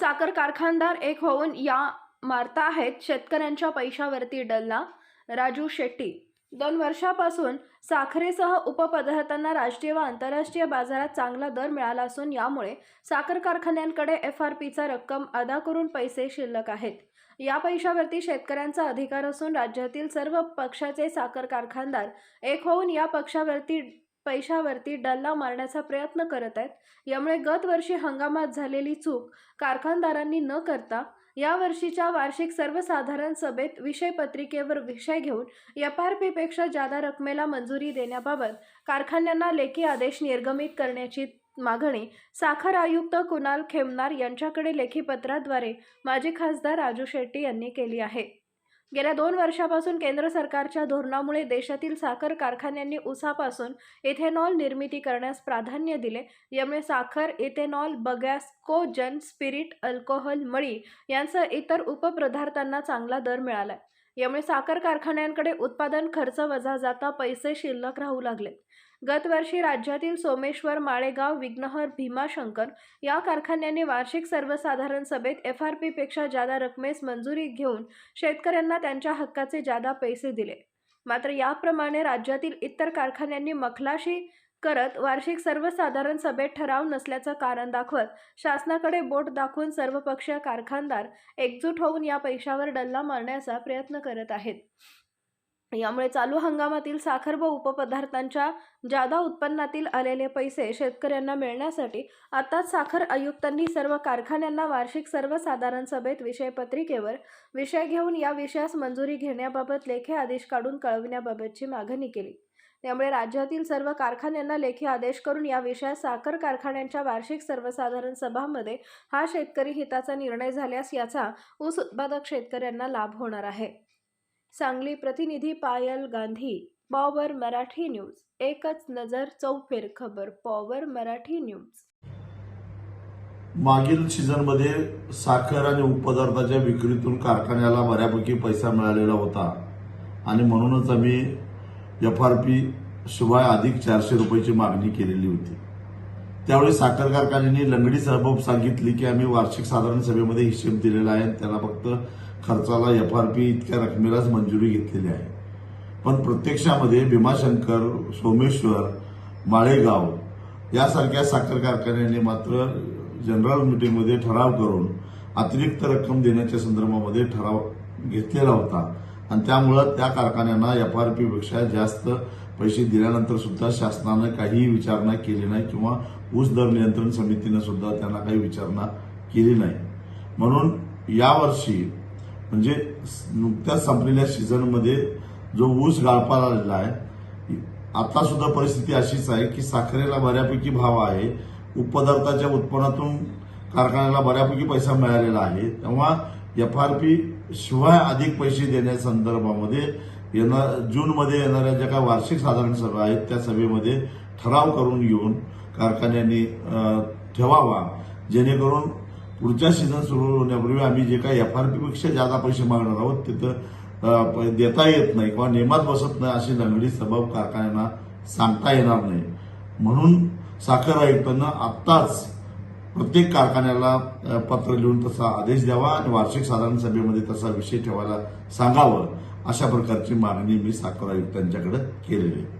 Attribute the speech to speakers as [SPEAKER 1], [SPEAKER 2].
[SPEAKER 1] साखर कारखानदार एक होऊन या मारता आहेत. शेतकऱ्यांच्या पैशावरती डल्ला. राजू शेट्टी. दोन वर्षापासून साखरेसह उपपदार्थांना राष्ट्रीय व आंतरराष्ट्रीय बाजारात चांगला दर मिळाला असून यामुळे साखर कारखान्यांकडे एफ आर पीचा रक्कम अदा करून पैसे शिल्लक आहेत. या पैशावरती शेतकऱ्यांचा अधिकार असून राज्यातील सर्व पक्षाचे साखर कारखानदार एक होऊन या पक्षावरती पैशावरती डल्ला मारण्याचा प्रयत्न करत आहेत. यामुळे गतवर्षी हंगामात झालेली चूक कारखानदारांनी न करता या वर्षीच्या वार्षिक सर्वसाधारण सभेत विषय पत्रिकेवर विषय घेऊन एफ आर पीपेक्षा जादा रकमेला मंजुरी देण्याबाबत कारखान्यांना लेखी आदेश निर्गमित करण्याची मागणी साखर आयुक्त कुणाल खेमनार यांच्याकडे लेखी पत्राद्वारे माजी खासदार राजू शेट्टी यांनी केली आहे. गेल्या दोन वर्षापासून केंद्र सरकारच्या धोरणामुळे देशातील साखर कारखान्यांनी उसापासून इथेनॉल निर्मिती करण्यास प्राधान्य दिले. यामुळे साखर ethanol bagasse cogen spirit alcohol मळी यांसह इतर उपपदार्थांना चांगला दर मिळाला यामुळे साखर कारखान्यांकडे उत्पादन खर्च वजा जाता पैसे शिल्लक राहू लागले. गतवर्षी राज्यातील सोमेश्वर माळेगाव विघ्नहर भीमाशंकर या कारखान्यांनी वार्षिक सर्वसाधारण सभेत एफ आर पीपेक्षा जादा रकमेस मंजुरी घेऊन शेतकऱ्यांना त्यांच्या हक्काचे जादा पैसे दिले. मात्र याप्रमाणे राज्यातील इतर कारखान्यांनी मखलाशी करत वार्षिक सर्वसाधारण सभेत ठराव नसल्याचं कारण दाखवत शासनाकडे बोट दाखवून सर्वपक्षीय कारखानदार एकजूट होऊन या पैशावर डल्ला मारण्याचा प्रयत्न करत आहेत. यामुळे चालू हंगामातील साखर व उपपदार्थांच्या जादा उत्पन्नातील आलेले पैसे शेतकऱ्यांना मिळण्यासाठी आताच साखर आयुक्तांनी सर्व कारखान्यांना वार्षिक सर्वसाधारण सभेत विषयपत्रिकेवर विषय घेऊन या विषयास मंजुरी घेण्याबाबत लेखी आदेश काढून कळविण्याबाबतची मागणी केली. त्यामुळे राज्यातील सर्व कारखान्यांना लेखी आदेश करून या विषयात साखर कारखान्यांच्या वार्षिक सर्वसाधारण सभामध्ये हा शेतकरी हिताचा निर्णय झाल्यास याचा ऊस उत्पादक शेतकऱ्यांना लाभ होणार आहे. सांगली प्रतिनिधी पायल गांधी पॉवर मराठी न्यूज. एकच नजर चौफेर खबर पॉवर मराठी न्यूज.
[SPEAKER 2] मागील सीझनमध्ये साखर आणि उपपदार्थाच्या विक्रीतून कारखान्याला बऱ्यापैकी पैसा मिळालेला होता. आणि म्हणूनच आम्ही एफ आर पी शिवाय अधिक चारशे रुपयाची मागणी केलेली होती. त्यावेळी साखर कारखान्यांनी लंगडी सहभाग सांगितली की आम्ही वार्षिक साधारण सभेमध्ये हिशेब दिलेला आहे. आणि त्याला फक्त खर्चाला एफ आर पी इतक्या रकमेलाच मंजुरी घेतलेली आहे. पण प्रत्यक्षामध्ये भीमाशंकर सोमेश्वर माळेगाव यासारख्या साखर कारखान्यांनी मात्र जनरल मिटिंगमध्ये ठराव करून अतिरिक्त रक्कम देण्याच्या संदर्भामध्ये ठराव घेतलेला होता. आणि त्यामुळं त्या कारखान्यांना एफ आर पीपेक्षा जास्त पैसे दिल्यानंतर सुद्धा शासनानं काहीही विचारणा केली नाही किंवा ऊस दर नियंत्रण समितीनं सुद्धा त्यांना काही विचारणा केली नाही. म्हणून यावर्षी म्हणजे नुकत्याच संपलेल्या सीझनमध्ये जो ऊस गाळपाला आलेला आहे आता सुद्धा परिस्थिती अशीच आहे की साखरेला बऱ्यापैकी भाव आहे उपपदार्थाच्या उत्पन्नातून कारखान्याला बऱ्यापैकी पैसा मिळालेला आहे. तेव्हा एफ आर पी शिवाय अधिक पैसे देण्यासंदर्भामध्ये येणार जूनमध्ये येणाऱ्या ज्या काही वार्षिक साधारण सभा आहेत त्या सभेमध्ये ठराव करून घेऊन कारखान्यांनी ठेवावा जेणेकरून पुढच्या सीझन सुरू होण्यापूर्वी आम्ही जे काही एफ आर पीपेक्षा जादा पैसे मागणार आहोत तिथं देता येत नाही किंवा नेमात बसत नाही अशी लंगडी सबब कारखान्यांना सांगता येणार नाही. म्हणून साखर आयुक्तांना आत्ताच प्रत्येक कारखान्याला पत्र लिहून तसा आदेश द्यावा आणि वार्षिक साधारण सभेमध्ये तसा विषय ठेवायला सांगावं अशा प्रकारची मागणी मी साखर आयुक्तांच्याकडे केलेली आहे.